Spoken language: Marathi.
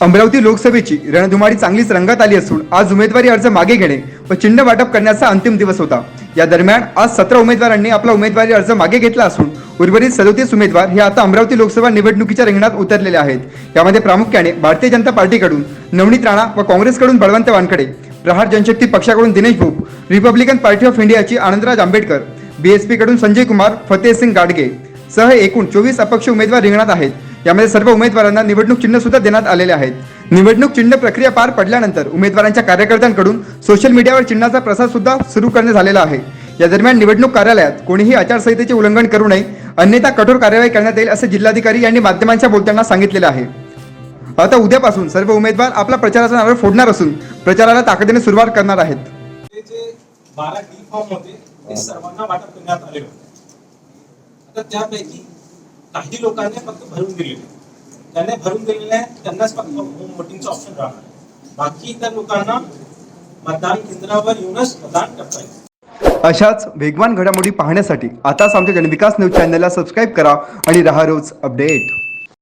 अमरावती लोकसभेची रणधुमाळी चांगलीच रंगात आली असून आज उमेदवारी अर्ज मागे घेणे व चिन्ह वाटप करण्याचा अंतिम दिवस होता. या दरम्यान आज सतरा उमेदवारांनी आपला उमेदवारी अर्ज मागे घेतला असून उर्वरित सदोतीस उमेदवार हे आता अमरावती लोकसभा निवडणुकीच्या रिंगणात उतरलेले आहेत. यामध्ये प्रामुख्याने भारतीय जनता पार्टीकडून नवनीत राणा व काँग्रेसकडून बळवंत वानखडे प्रहार जनशक्ती पक्षाकडून Dinesh Bhop Republican Party of इंडियाची आनंदराज आंबेडकर बीएसपीकडून संजय कुमार फतेहसिंग गाडगे सह एकूण चोवीस अपक्ष उमेदवार रिंगणात आहेत. यामध्ये सर्व उमेदवारांना निवडणूक चिन्ह सुद्धा देण्यात आलेले आहेत. निवडणूक चिन्ह प्रक्रिया पार पडल्यानंतर उमेदवारांच्या कार्यकर्त्यांकडून सोशल मीडियावर चिन्हाचा प्रसार सुद्धा सुरू करण्यात झालेला आहे. या दरम्यान निवडणूक कार्यालयात कोणीही आचारसंहितेचे उल्लंघन करू नये अन्यथा कठोर कार्यवाही करण्यात येईल असे जिल्हाधिकारी यांनी माध्यमांच्या बोलताना सांगितलेले आहे. आता उद्यापासून सर्व उमेदवार आपला प्रचाराचा नारळ फोडणार असून प्रचाराला ताकदीने सुरुवात करणार आहेत. बारा डी फॉर्म होते ते सर्वांना वाटप करण्यात आले होते. त्यापैकी काही लोकांनी फक्त भरून दिलेले त्यांनी भरून दिलेले त्यांनाच फक्त होम वोटिंगचा ऑप्शन राहणार. बाकी इतर लोकांना मतदान केंद्रावर येऊनच मतदान करता येईल. अशाच वेगवान घडामोडी पाहण्यासाठी आताच आमच्या जनविकास न्यूज चॅनलला सबस्क्राईब करा आणि रहा रोज अपडेट